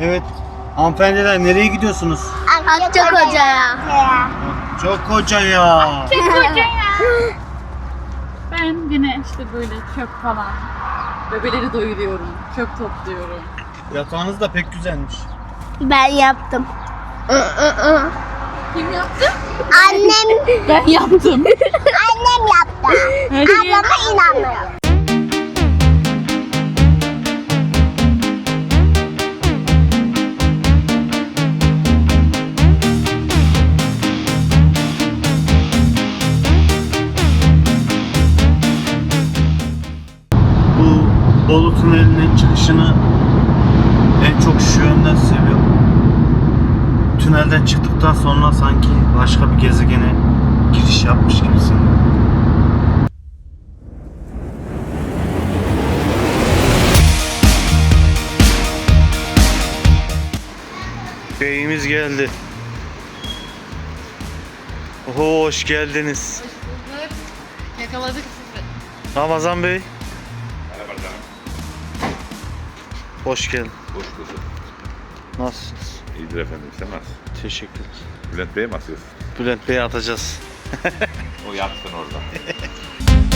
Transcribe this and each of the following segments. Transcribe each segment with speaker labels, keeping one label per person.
Speaker 1: Evet. Hanımefendiler nereye gidiyorsunuz?
Speaker 2: Akçakoca'ya.
Speaker 1: Çok koca ya.
Speaker 3: Ben yine işte böyle çöp falan. Bebeleri doyuruyorum. Çöp topluyorum.
Speaker 1: Yatağınız da pek güzelmiş.
Speaker 2: Ben yaptım.
Speaker 3: Kim yaptı?
Speaker 2: Annem
Speaker 3: Ben yaptım.
Speaker 2: annem yaptı. Ablama inanmıyorum.
Speaker 1: Beyimiz geldi. Oho, hoş geldiniz.
Speaker 3: Yakaladık sizi.
Speaker 1: Ramazan Bey,
Speaker 4: Merhaba canım.
Speaker 1: hoş geldin.
Speaker 4: Hoş bulduk.
Speaker 1: Nasılsınız?
Speaker 4: İyidir efendim. Sen nasılsın?
Speaker 1: Teşekkürler.
Speaker 4: Bülent Bey'e mi asıyorsun?
Speaker 1: Bülent Bey'i atacağız.
Speaker 4: O yatsın orada.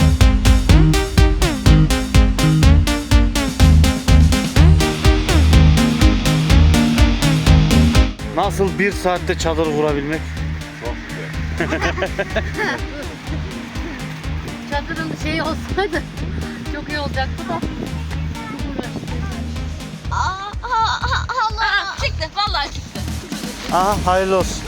Speaker 1: Nasıl bir saatte çadır kurabilmek?
Speaker 4: Çok güzel.
Speaker 3: Çadırın şey olsaydı çok iyi olacaktı da. Allah. Çıktı. Vallahi çıktı.
Speaker 1: Aha hayırlı olsun.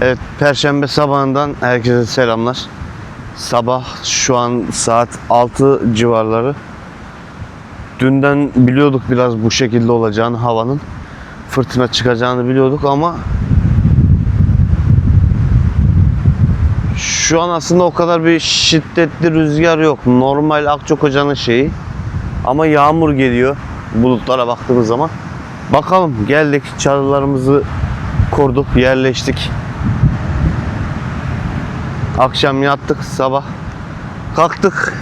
Speaker 1: Evet, Perşembe sabahından herkese selamlar. Sabah şu an saat 6 civarları. Dünden biliyorduk biraz bu şekilde olacağını havanın. Fırtına çıkacağını biliyorduk ama Şu an aslında o kadar bir şiddetli rüzgar yok. Normal Akçakoca'nın şeyi. Ama yağmur geliyor bulutlara baktığımız zaman. Bakalım geldik çadırlarımızı kurduk, yerleştik. Akşam yattık, sabah kalktık.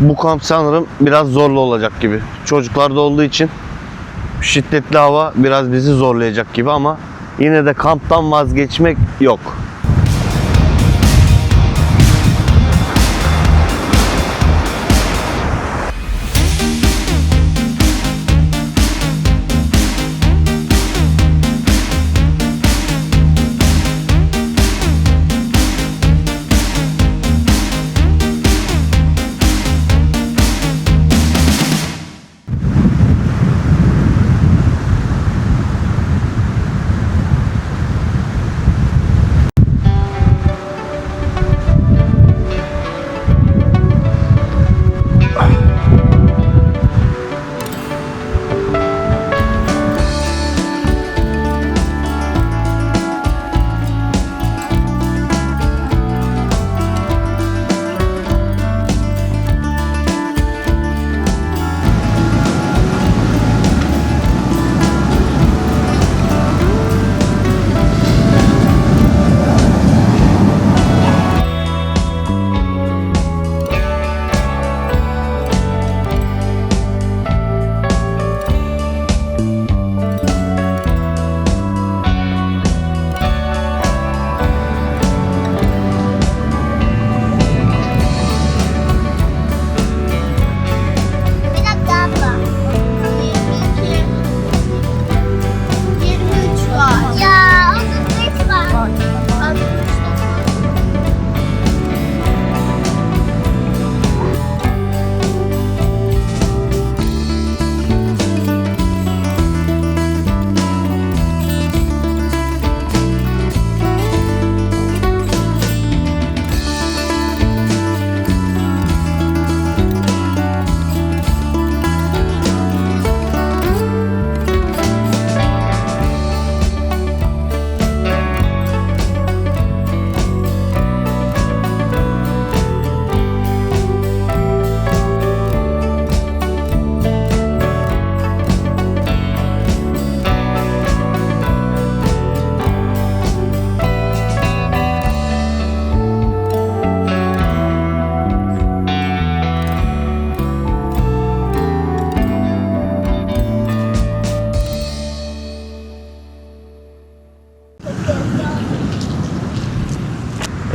Speaker 1: Bu kamp sanırım biraz zorlu olacak gibi. Çocuklarda olduğu için şiddetli hava biraz bizi zorlayacak gibi ama yine de kamptan vazgeçmek yok.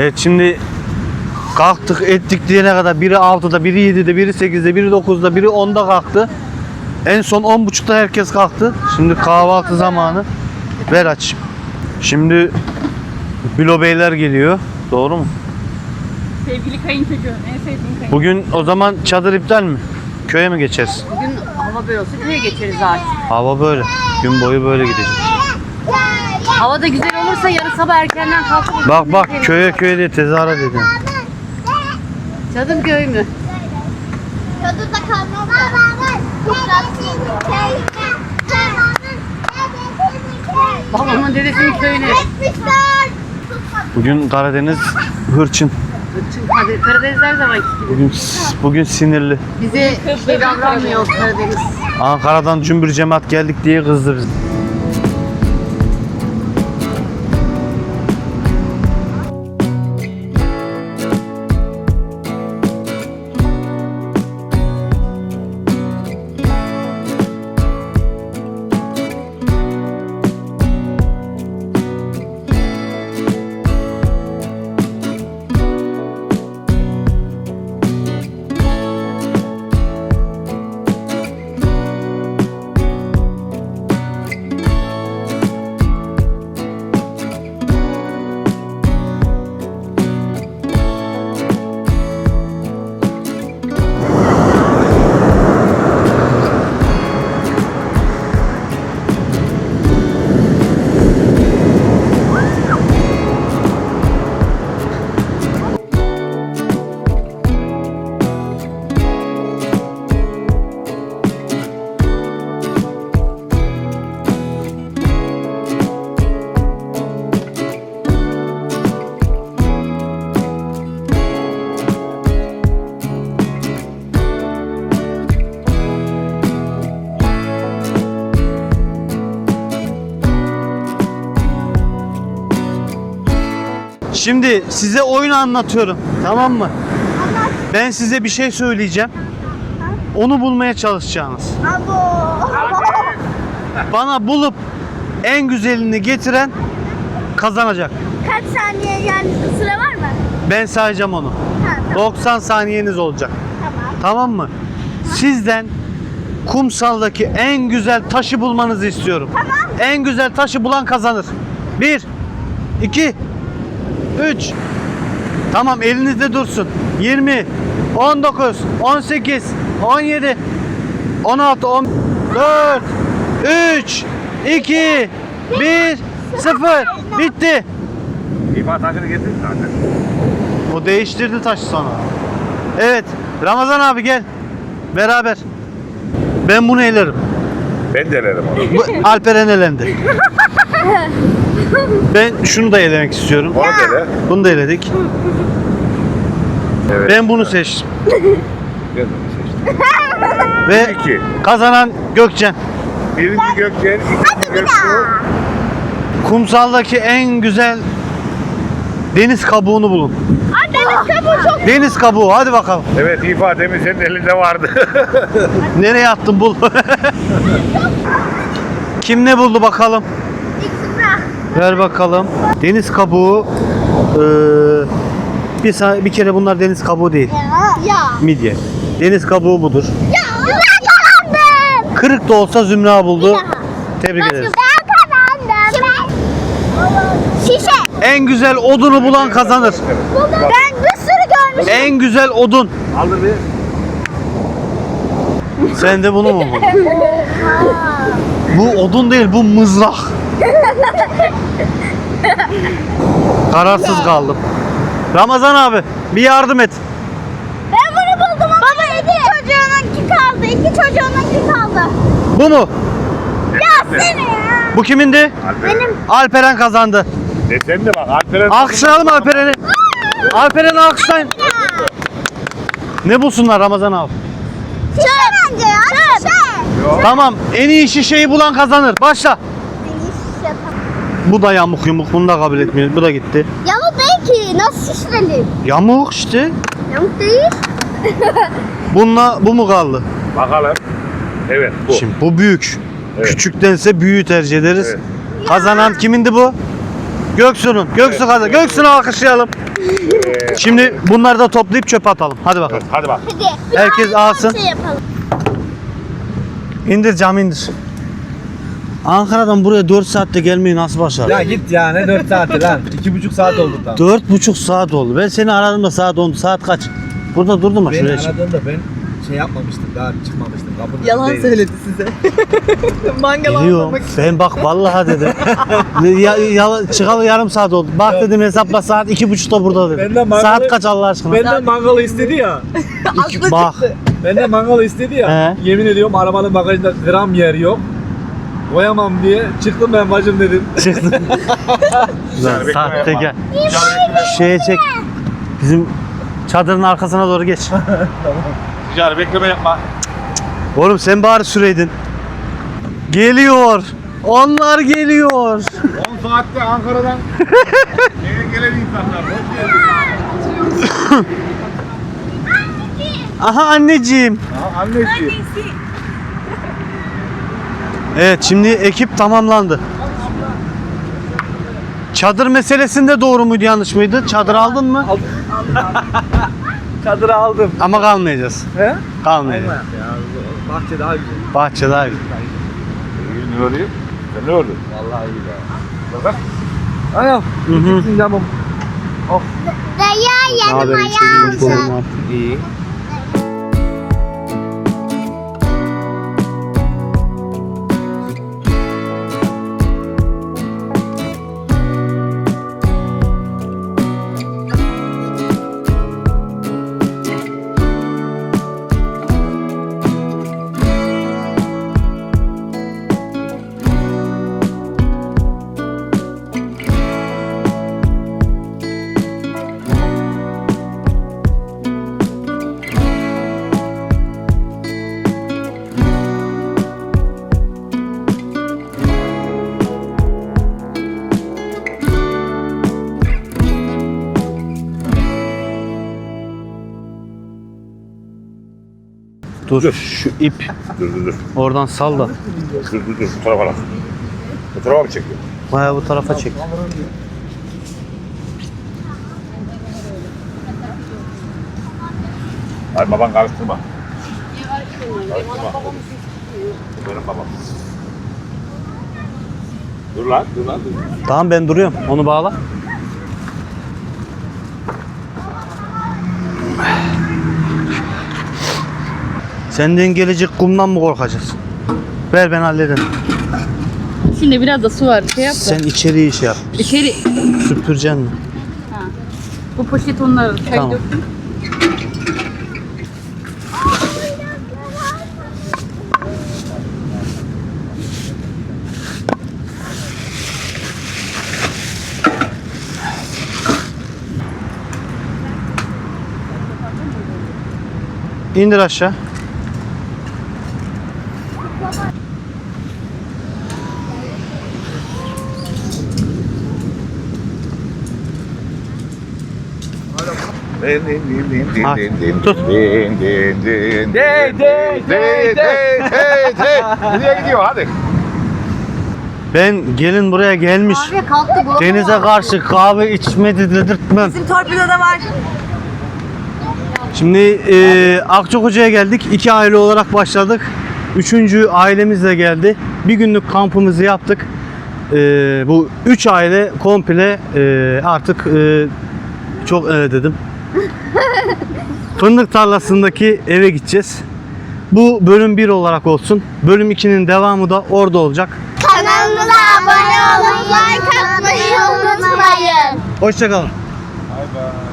Speaker 1: Evet şimdi kalktık ettik diyene kadar biri 6'da, biri 7'de, biri 8'de, biri 9'da, biri 10'da kalktı. En son 10.30'da herkes kalktı. Şimdi kahvaltı zamanı. Ver aç. Şimdi Bilo Beyler geliyor. Doğru mu?
Speaker 3: Sevgili kayınçocuğum, en sevdiğim kayınçocuğum.
Speaker 1: Bugün o zaman çadır iptal mi? Köye mi geçeriz?
Speaker 3: Bugün hava böyle olsa köye geçeriz artık.
Speaker 1: Hava böyle. Gün boyu böyle gideceğiz.
Speaker 3: Hava da güzel olursa yarın sabah erkenden kalkıp
Speaker 1: Bak bak köye köye diye tezahürat edin.
Speaker 3: Çadır köy mü?
Speaker 2: Çadırda kalmam.
Speaker 3: Babamın dedesinin köyüne.
Speaker 1: Bugün Karadeniz hırçın.
Speaker 3: Hadi Karadeniz her zamanki gibi.
Speaker 1: Bugün bugün sinirli.
Speaker 3: Bize şey davranmıyor Karadeniz.
Speaker 1: Ankara'dan cümbür cemaat geldik diye kızdı bizi. Şimdi size oyun anlatıyorum. Tamam mı? Ben size bir şey söyleyeceğim. Onu bulmaya çalışacaksınız.
Speaker 2: Abo.
Speaker 1: Bana bulup en güzelini getiren kazanacak.
Speaker 2: Kaç saniye yani süre var mı?
Speaker 1: Ben sayacağım onu.
Speaker 2: Ha, tamam.
Speaker 1: 90 saniyeniz olacak.
Speaker 2: tamam.
Speaker 1: Tamam mı? Sizden kumsaldaki en güzel taşı bulmanızı istiyorum. En güzel taşı bulan kazanır. 1 2 3 Tamam elinizde dursun. 20 19 18 17 16 14 3 2 1 0 Bitti.
Speaker 4: İfa taşını getir zaten.
Speaker 1: O değiştirdi taşı sonra. Evet. Ramazan abi gel. Beraber. Ben bunu elerim.
Speaker 4: Ben de elerim onu.
Speaker 1: Bu Alperen elendi. Ben şunu da elemek istiyorum.
Speaker 4: Onu da ele.
Speaker 1: Bunu da eledik.
Speaker 4: Evet.
Speaker 1: Ben bunu seçtim.
Speaker 4: Ben bunu seçtim.
Speaker 1: Ve
Speaker 4: İki.
Speaker 1: kazanan Gökçen.
Speaker 4: Birinci Gökçen, ikinci Gökçen.
Speaker 1: Kumsaldaki en güzel deniz kabuğunu bulun.
Speaker 2: Ay deniz kabuğu çok
Speaker 1: Deniz kabuğu hadi bakalım.
Speaker 4: Evet İfa demin senin elinde vardı.
Speaker 1: Nereye attın bul. Kim ne buldu bakalım? Ver bakalım. Deniz kabuğu eee, bir, sa- bir kere bunlar deniz kabuğu değil.
Speaker 2: Ya.
Speaker 1: Midye. Deniz kabuğu budur.
Speaker 2: Ya. Ben kazandım.
Speaker 1: Kırık da olsa Zümra buldu. Tebrik ederiz.
Speaker 2: Ben kazandım. Şişe.
Speaker 1: En güzel odunu bulan kazanır.
Speaker 2: Ben bir sürü görmüşüm.
Speaker 1: En güzel odun.
Speaker 4: Aldı bir.
Speaker 1: Sen de bunu mu buldun? Bu odun değil, bu mızrak. Kararsız kaldım. Ramazan abi bir yardım et.
Speaker 2: Ben bunu buldum ama Baba iki çocuğununki kaldı. İki çocuğununki kaldı.
Speaker 1: Bu mu?
Speaker 2: Ya seni ya.
Speaker 1: Bu kimindi?
Speaker 4: Benim.
Speaker 1: Alperen kazandı.
Speaker 4: E sen de bak Alperen.
Speaker 1: Alkışlayalım Alperen'i. Alperen'i alkışlayın. Ne bulsunlar Ramazan abi?
Speaker 2: Şişe bence ya. Şişe.
Speaker 1: Tamam en iyi şişeyi bulan kazanır. Başla. Bu da yamuk yumuk bunu da kabul etmiyoruz. Bu da gitti.
Speaker 2: Yamuk değil ki. Nasıl şişirelim?
Speaker 1: Yamuk işte.
Speaker 2: Yamuk değil.
Speaker 1: Bununla bu mu kaldı?
Speaker 4: Bakalım. Evet bu.
Speaker 1: Şimdi bu büyük.
Speaker 4: Evet.
Speaker 1: Küçüktense büyüğü tercih ederiz.
Speaker 4: Evet.
Speaker 1: Kazanan kimindi bu? Göksu'nun. Göksu kazan. Göksu'nu alkışlayalım. Şimdi bunları da toplayıp çöpe atalım. Hadi bakalım.
Speaker 4: Hadi bak.
Speaker 2: Hadi.
Speaker 1: Herkes alsın.
Speaker 2: Şey yapalım.
Speaker 1: İndir cam indir. Ankara'dan buraya 4 saatte gelmeyi nasıl başardın?
Speaker 5: Ya git ya ne 4 saati lan. 2,5 saat oldu tam.
Speaker 1: Dört buçuk saat oldu. Ben seni aradım da saat 10. Saat kaç? Burada durdum mu?
Speaker 5: Beni
Speaker 1: Şuraya çık.
Speaker 5: aradığında ben şey yapmamıştım daha çıkmamıştım. Kapının
Speaker 3: Yalan
Speaker 5: önündeydim.
Speaker 3: söyledi size. Mangal
Speaker 1: Biliyorum.
Speaker 3: almamak için.
Speaker 1: Ben bak vallahi dedim. ya, ya, çıkalı yarım saat oldu. Bak dedim hesapla saat iki buçukta burada dedim.
Speaker 5: Ben de mangalı-
Speaker 1: Saat kaç Allah aşkına?
Speaker 5: Benden mangalı istedi ya.
Speaker 1: İki- bak.
Speaker 5: Benden mangalı istedi ya.
Speaker 1: He.
Speaker 5: Yemin ediyorum arabanın bagajında gram yer yok. Koyamam diye çıktım ben bacım dedim.
Speaker 1: Çıktı. Güzel.
Speaker 4: bekleme
Speaker 1: Sahte
Speaker 4: yapma.
Speaker 1: gel. Şeye çek. Bizim çadırın arkasına doğru geç.
Speaker 4: Ticari bekleme yapma.
Speaker 1: Oğlum sen bari süreydin. Geliyor. Onlar geliyor.
Speaker 4: 10 saatte Ankara'dan eve gelen insanlar. Hoş geldin.
Speaker 1: Aha anneciğim.
Speaker 4: Aha, annesi.
Speaker 1: Evet şimdi ekip tamamlandı. Çadır meselesinde doğru muydu yanlış mıydı? Çadır aldın mı?
Speaker 5: Çadırı aldım.
Speaker 1: Ama kalmayacağız.
Speaker 5: He?
Speaker 1: Kalmayacağız.
Speaker 5: Ya bahçe daha güzel.
Speaker 1: Bahçe daha iyi.
Speaker 4: İyi ne oluyor? Sen ne oldu?
Speaker 5: Vallahi iyi be.
Speaker 4: Bak.
Speaker 5: Ayağım.
Speaker 1: Hı hı.
Speaker 5: Gitsin camım.
Speaker 2: Dayı yanıma yansın.
Speaker 5: İyi.
Speaker 1: Dur şu ip
Speaker 4: Dur dur dur.
Speaker 1: oradan sal da.
Speaker 4: Dur dur dur. Bu tarafa bak. Bu tarafa mı çekiyor?
Speaker 1: Baya bu tarafa çek.
Speaker 4: Hayır baban karıştırma. Karıştırma. Bu Benim babam. Dur lan, dur lan, dur.
Speaker 1: Tamam ben duruyorum. Onu bağla. Senden gelecek kumdan mı korkacağız? Ver ben hallederim.
Speaker 3: Şimdi biraz da su var. Şey yap da.
Speaker 1: Sen içeriği şey yap.
Speaker 3: İçeri.
Speaker 1: Süpüreceksin mi?
Speaker 3: Bu poşet onları. Çay
Speaker 1: Tamam.
Speaker 3: döktüm.
Speaker 1: İndir aşağı.
Speaker 4: Din din din din din
Speaker 1: Ha,
Speaker 4: din din din din din
Speaker 5: Dey, dey,
Speaker 4: dey, dey dey dey Nereye gidiyor hadi.
Speaker 1: Ben gelin buraya gelmiş.
Speaker 2: Abi kalktı bu.
Speaker 1: Denize karşı kahve içmedi dedirtmem.
Speaker 2: Bizim torpidoda var.
Speaker 1: Şimdi e, Akçakoca'ya geldik. İki aile olarak başladık. Üçüncü ailemiz de geldi. Bir günlük kampımızı yaptık. E, bu üç aile komple e, artık e, çok evet dedim. Fındık tarlasındaki eve gideceğiz. Bu bölüm 1 olarak olsun. Bölüm 2'nin devamı da orada olacak.
Speaker 2: Kanalımıza abone olun, like atmayı unutmayın.
Speaker 1: Hoşçakalın.
Speaker 4: Bay bay.